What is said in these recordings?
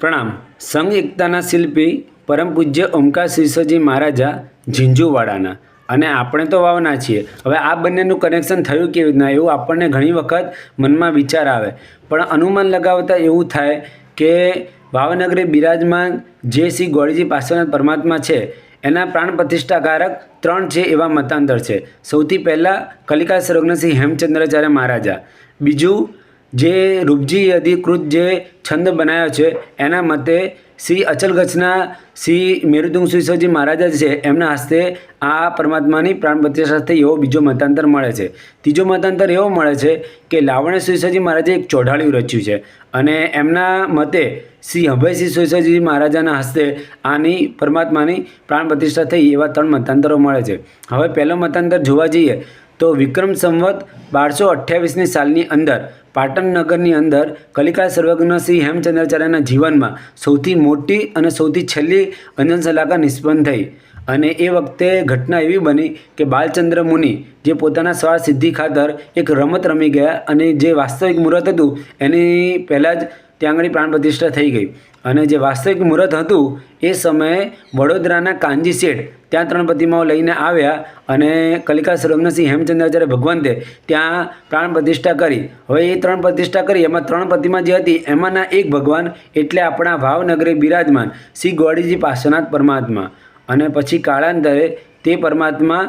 પ્રણામ. સંઘ એકતાના શિલ્પી પરમ પૂજ્ય ઓમકાર શિરસજી મહારાજા ઝીંઝુવાડાના. અને આપણે તો વાવના છીએ. હવે આ બંનેનું કનેક્શન થયું કેવી રીતના એવું આપણને ઘણી વખત મનમાં વિચાર આવે. પણ અનુમાન લગાવતા એવું થાય કે ભાવનગરે બિરાજમાન જે શ્રી ગોળીજી પાસેના પરમાત્મા છે, એના પ્રાણ પ્રતિષ્ઠાકારક ત્રણ છે એવા મતાંતર છે. સૌથી પહેલાં કલિકા સર્વજ્ઞ હેમચંદ્રાચાર્ય મહારાજા. બીજું જે રૂપજી અધિકૃત જે છંદ બનાવ્યો છે, એના મતે શ્રી અચલગચ્છના શ્રી મેરુદુંગ સુઈસોજી મહારાજા છે, એમના હસ્તે આ પરમાત્માની પ્રાણ પ્રતિષ્ઠા થઈ એવો બીજો મતાંતર મળે છે. ત્રીજો મતાંતર એવો મળે છે કે લાવણ્ય સુઈસોજી મહારાજે એક ચોઢાળ્યું રચ્યું છે અને એમના મતે શ્રી અભયસિંહ સુઈસોજી મહારાજાના હસ્તે આની પરમાત્માની પ્રાણ પ્રતિષ્ઠા થઈ એવા ત્રણ મતાંતરો મળે છે. હવે પહેલો મતાંતર જોવા જઈએ તો વિક્રમ સંવત બારસો અઠ્યાવીસની સાલની અંદર પાટણ નગરની અંદર કલિકા સર્વજ્ઞ શ્રી હેમચંદ્રાચાર્યના જીવનમાં સૌથી મોટી અને સૌથી છેલ્લી અંજન સલાહકાર નિષ્પન્ન થઈ. અને એ વખતે ઘટના એવી બની કે બાલચંદ્ર મુનિ જે પોતાના સ્વાર સિદ્ધિ ખાતર એક રમત રમી ગયા અને જે વાસ્તવિક મુહૂર્ત હતું એની પહેલાં જ ત્યાં આગળ પ્રાણ પ્રતિષ્ઠા થઈ ગઈ. અને જે વાસ્તવિક મુહૂર્ત હતું, એ સમયે વડોદરાના કાનજી શેઠ ત્યાં ત્રણ પ્રતિમાઓ લઈને આવ્યા અને કલિકા સર્વજ્ઞસિંહ હેમચંદ્રાચાર્ય ભગવંતે ત્યાં પ્રાણ પ્રતિષ્ઠા કરી. હવે એ ત્રણ પ્રતિષ્ઠા કરી, એમાં ત્રણ પ્રતિમા જે હતી, એમાંના એક ભગવાન એટલે આપણા ભાવનગરે બિરાજમાન શ્રી ગોળીજી પાર્શ્વનાથ પરમાત્મા. અને પછી કાળાંતરે તે પરમાત્મા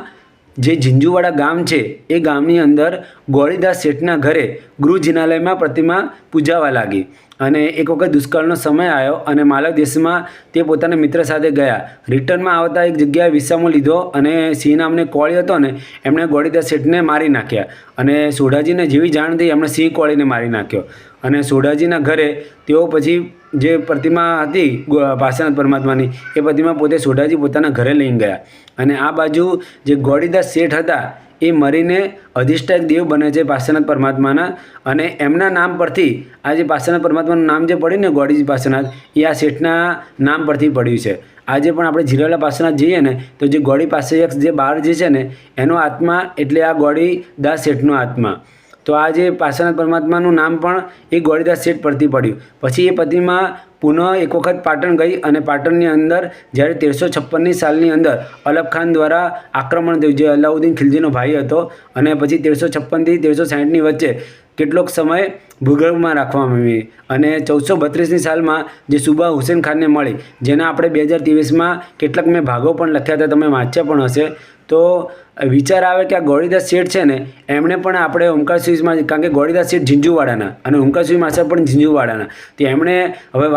જે ઝીંઝુવાડા ગામ છે, એ ગામની અંદર ગોળીદાસ શેઠના ઘરે ગૃહ જિનાલયમાં પ્રતિમા પૂજાવા લાગી. અને એક વખત દુષ્કાળનો સમય આવ્યો અને માલવ દેશમાં તે પોતાના મિત્ર સાથે ગયા. રિટર્નમાં આવતા એક જગ્યાએ વિસામો લીધો અને સિંહ નામને કોળી હતો ને, એમણે ગોળીદાસ શેઠને મારી નાખ્યા. અને સોઢાજીને જેવી જાણ થઈ, એમણે સિંહ કોળીને મારી નાખ્યો. અને સોઢાજીના ઘરે તેઓ પછી જે પ્રતિમા હતી પાર્શ્વનાથ પરમાત્માની, એ પ્રતિમા પોતે સોઢાજી પોતાના ઘરે લઈને ગયા. અને આ બાજુ જે ગોળીદાસ શેઠ હતા, એ મરીને અધિષ્ઠાયક દેવ બને છે પાર્શ્વનાથ પરમાત્માના. અને એમના નામ પરથી, આ જે પાર્શ્વનાથ પરમાત્માનું નામ જે પડ્યું ને ગોડીજી પાર્શ્વનાથ એ આ શેઠના નામ પરથી પડ્યું છે. આજે પણ આપણે જીરાલા પાર્શ્વનાથ જઈએ ને, તો જે ગોળી પાસે જે બાર જે છે ને, એનો આત્મા એટલે આ ગોળી દાસ શેઠનો આત્મા. તો આ જે પાર્શ્વનાથ પરમાત્માનું નામ પણ એ ગોળીદાસ શેઠ પરથી પડ્યું. પછી એ પ્રતિમા પુનઃ એક વખત પાટણ ગઈ અને પાટણની અંદર જ્યારે તેરસો છપ્પનની સાલની અંદર અલબ ખાન દ્વારા આક્રમણ થયું જે અલાઉદ્દીન ખિલજીનો ભાઈ હતો અને પછી તેરસો છપ્પનથી તેરસો સાઠની વચ્ચે કેટલોક સમય ભૂગર્ભમાં રાખવામાં આવી. અને ચૌદસો બત્રીસની સાલમાં જે સુબા હુસેન ખાનને મળી, જેના આપણે બે હજાર ત્રેવીસમાં કેટલાક મેં ભાગો પણ લખ્યા હતા, તમે વાંચ્યા પણ હશે. તો વિચાર આવે કે આ ગોળીદાસ શેઠ છે ને, એમણે પણ આપણે ઓમકાર સ્વીઝમાં કારણ કે ગોળીદાસ શેઠ ઝીંઝુવાડાના અને ઓમકાર સ્વીઝ માસ્ટર પણ ઝીંઝુવાડાના. તો એમણે હવે